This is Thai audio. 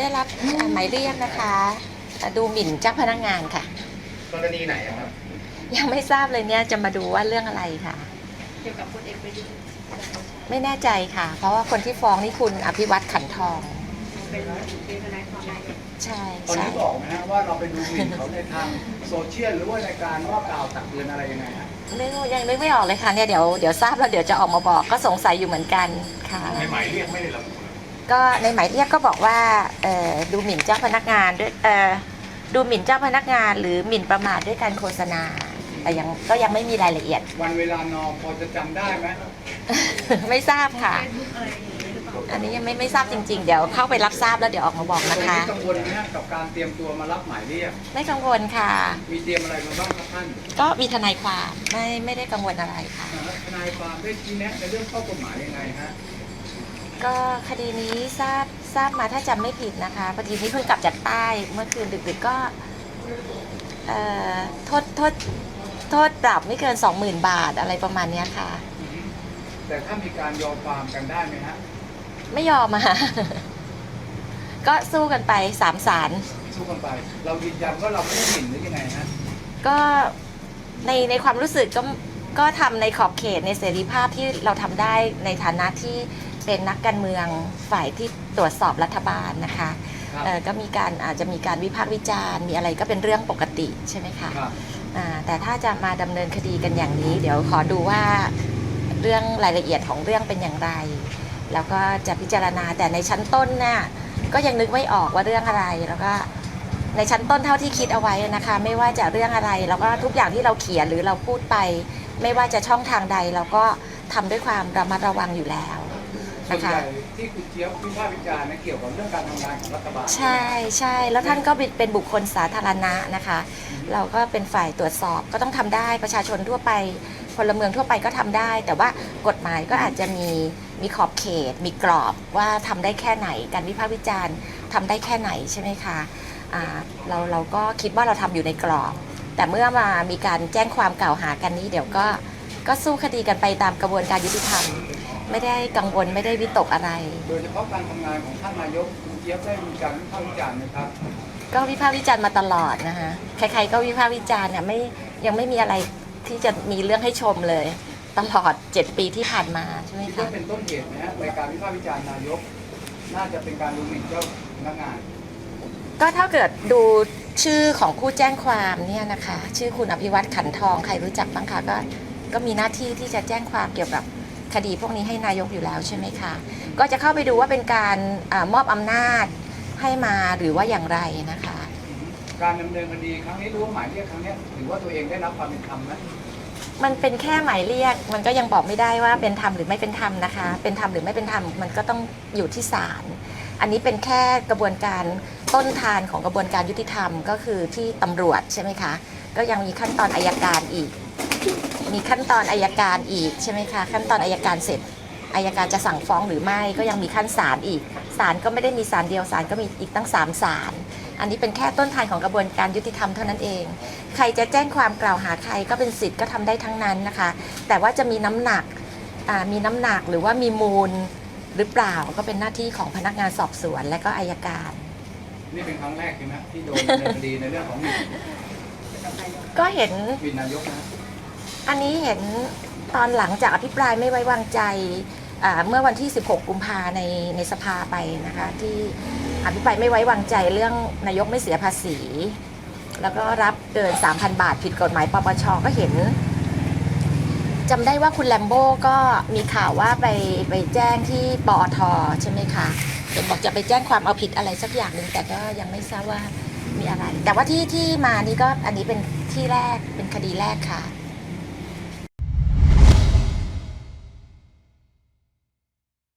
ได้รับอ่าหมายเรียกนะคะอ่าดูหมิ่นเจ้าพนักงานค่ะ กรณีไหนอะครับ ยังไม่ทราบเลยเนี่ยจะมาดูว่าเรื่องอะไรค่ะ เกี่ยวกับพลเอกประยุทธ์ไม่แน่ใจค่ะ เพราะว่าคนที่ฟ้องนี่คุณอภิวัตขันทอง เป็นเป็นทนายความนายกใช่ตอนใช่นี้บอกไหมฮะว่าเราไปดูหมิ่นเขาในทางโซเชียลหรือว่าในการว่ากล่าวตักเตือนอะไรยังไงฮะนึกยังนึกไม่ออกเลยค่ะเนี่ยเดี๋ยวเดี๋ยวทราบแล้วเดี๋ยวจะออกมาบอกก็สงสัยอยู่เหมือนกันค่ะ ในหมายเรียกไม่ได้ระบุ ก็ในหมายเรียกก็บอกว่าเอ่อดูหมิ่นเจ้าพนักงานด้วยเอ่อดูหมิ่นเจ้าพนักงาน หรือหมิ่นประมาทด้วยการโฆษณา แต่ยังก็ยังไม่มีรายละเอียด วันเวลานอพอจะจำได้ไหมไม่ทราบค่ะเฟซบุ๊กอะไรอย่างนี้หรือเปล่าอันนี้ยังไม่ไม่ทราบจริง ๆ เดี๋ยวเข้าไปรับทราบแล้วเดี๋ยวออกมาบอกนะคะกังวลไหมฮะกับการเตรียมตัวมารับหมายเรียกไม่กังวลค่ะ มีเตรียมอะไรมาบ้างครับท่านก็มีทนายความไม่ไม่ได้กังวลอะไรค่ะนะฮะทนายความได้ชี้แนะในเรื่องข้อกฎหมายยังไงฮะ ก็คดีนี้ทราบทราบมาถ้าจำไม่ผิดนะคะพอดีนี้เพิ่งกลับจากใต้เมื่อคืนดึกๆก็เอ่อโทษโทษโทษปรับไม่เกิน20,000บาทอะไรประมาณเนี้ยค่ะอืมแต่ถ้ามีการยอมความกันได้ไหมฮะ ไม่ยอมอะก็สู้กันไปสามศาลสู้กันไป เรายืนยันว่าเราไม่ได้หมิ่นหรือยังไงฮะ ก็ในในความรู้สึกก็ก็ทำในขอบเขตในเสรีภาพที่เราทำได้ในฐานะที่ เป็นนักการเมืองฝ่ายที่ตรวจสอบรัฐบาลนะคะครับเอ่อก็มีการอาจจะมีการวิพากษ์วิจารณ์มีอะไรก็เป็นเรื่องปกติใช่ไหมคะ ครับ อ่าแต่ถ้าจะมาดำเนินคดีกันอย่างนี้ เดี๋ยวขอดูว่าเรื่องรายละเอียดของเรื่องเป็นอย่างไร แล้วก็จะพิจารณาแต่ในชั้นต้นน่ะก็ยังนึกไม่ออกว่าเรื่องอะไร แล้วก็ในชั้นต้นเท่าที่คิดเอาไว้นะคะ ไม่ว่าจะเรื่องอะไรแล้วก็ทุกอย่างที่เราเขียนหรือเราพูดไป ไม่ว่าจะช่องทางใด เราก็ทำด้วยความระมัดระวังอยู่แล้ว ส่วนนะใหคะญ่ที่คุณเจี๊ยบวิพากษ์วิจารณ์เนยเกี่ยวกับเรื่องการทำงานของรัฐบาลใช่ใช่แล้วท่านก็เป็นบุคคลสาธารณะนะคะ เราก็เป็นฝ่ายตรวจสอบก็ต้องทำได้ประชาชนทั่วไปพลเมืองทั่วไปก็ทำได้ แต่ว่ากฎหมายก็อาจจะมีมีขอบเขต มีกรอบว่าทำได้แค่ไหน การวิพากษ์วิจารณ์ทำได้แค่ไหนใช่ไหมคะอ่าเราเราก็คิดว่าเราทำอยู่ในกรอบ แต่เมื่อมามีการแจ้งความกล่าวหากันนี้เดี๋ยวก็ก็สู้คดีกันไปตามกระบวนการยุติธรรม ไม่ได้กังวลไม่ได้วิตกอะไร โดยเฉพาะการทำงานของท่านนายกคุณเจี๊ยบได้มีการวิพากษ์วิจารณ์ไหมครับ ก็วิพากษ์วิจารณ์มาตลอดนะคะใครๆก็วิพากษ์วิจารณ์เนี่ยไม่ยังไม่มีอะไรที่จะมีเรื่องให้ชมเลย ตลอด 7 ปีที่ผ่านมาใช่ไหมคิดว่าคะเป็นต้นเหตุไหมฮะในการวิพากษ์วิจารณ์นายก น่าจะเป็นการดูหมิ่นเจ้าพนักงาน ก็ถ้าเกิดดูชื่อของผู้แจ้งความเนี่ยนะคะ ชื่อคุณอภิวัตขันทองใครรู้จักบ้างคะก็ก็มีหน้าที่ที่จะแจ้งความเกี่ยวกับ คดีพวกนี้ให้นายกอยู่แล้วใช่ไหมคะ ก็จะเข้าไปดูว่าเป็นการอามอบอำนาจให้มาหรือว่าอย่างไรนะคะ การดำเนินคดีครั้งนี้รู้ว่าหมายเรียกครั้งเนี้ยถือว่าตัวเองได้รับความเป็นธรรมไหมมันเป็นแค่หมายเรียกมันก็ยังบอกไม่ได้ว่าเป็นธรรมหรือไม่เป็นธรรมนะคะ เป็นธรรมหรือไม่เป็นธรรมมันก็ต้องอยู่ที่ศาลอันนี้เป็นแค่กระบวนการต้นทานของกระบวนการยุติธรรมก็คือที่ตำรวจใช่ไหมคะ ก็ยังมีขั้นตอนอายการอีก มีขั้นตอนอายการอีกใช่ไหมคะขั้นตอนอายการเสร็จอายการจะสั่งฟ้องหรือไม่ก็ยังมีขั้นศาลอีกศาลก็ไม่ได้มีศาลเดียวศาลก็มีอีกตั้งสามศาลอันนี้เป็นแค่ต้นทานของกระบวนการยุติธรรมเท่านั้นเอง ใครจะแจ้งความกล่าวหาใครก็เป็นสิทธิ์ก็ทำได้ทั้งนั้นนะคะ แต่ว่าจะมีน้ำหนักอ่ามีน้ำหนักหรือว่ามีมูลหรือเปล่าก็เป็นหน้าที่ของพนักงานสอบสวนและก็อายการ นี่เป็นครั้งแรกใช่ไหมที่โดนดำเนินคดีในเรื่องของหมิ่นก็เห็นหมิ่นนายกนะ อันนี้เห็นตอนหลังจากอภิปรายไม่ไว้วางใจเมื่อวันที่ 16 กุมภาในในสภาไปนะคะที่อภิปรายไม่ไว้วางใจเรื่องนายกไม่เสียภาษี แล้วก็รับเกิน 3,000 บาทผิดกฎหมายปปชก็เห็นจำได้ว่าคุณแลมโบ้ก็มีข่าวว่าไปไปแจ้งที่ปอทใช่ไหมคะเห็นบอกจะไปแจ้งความเอาผิดอะไรสักอย่างหนึ่งแต่ก็ยังไม่ทราบว่ามีอะไร แต่ว่าที่ที่มานี่ก็อันนี้เป็นที่แรกเป็นคดีแรกค่ะ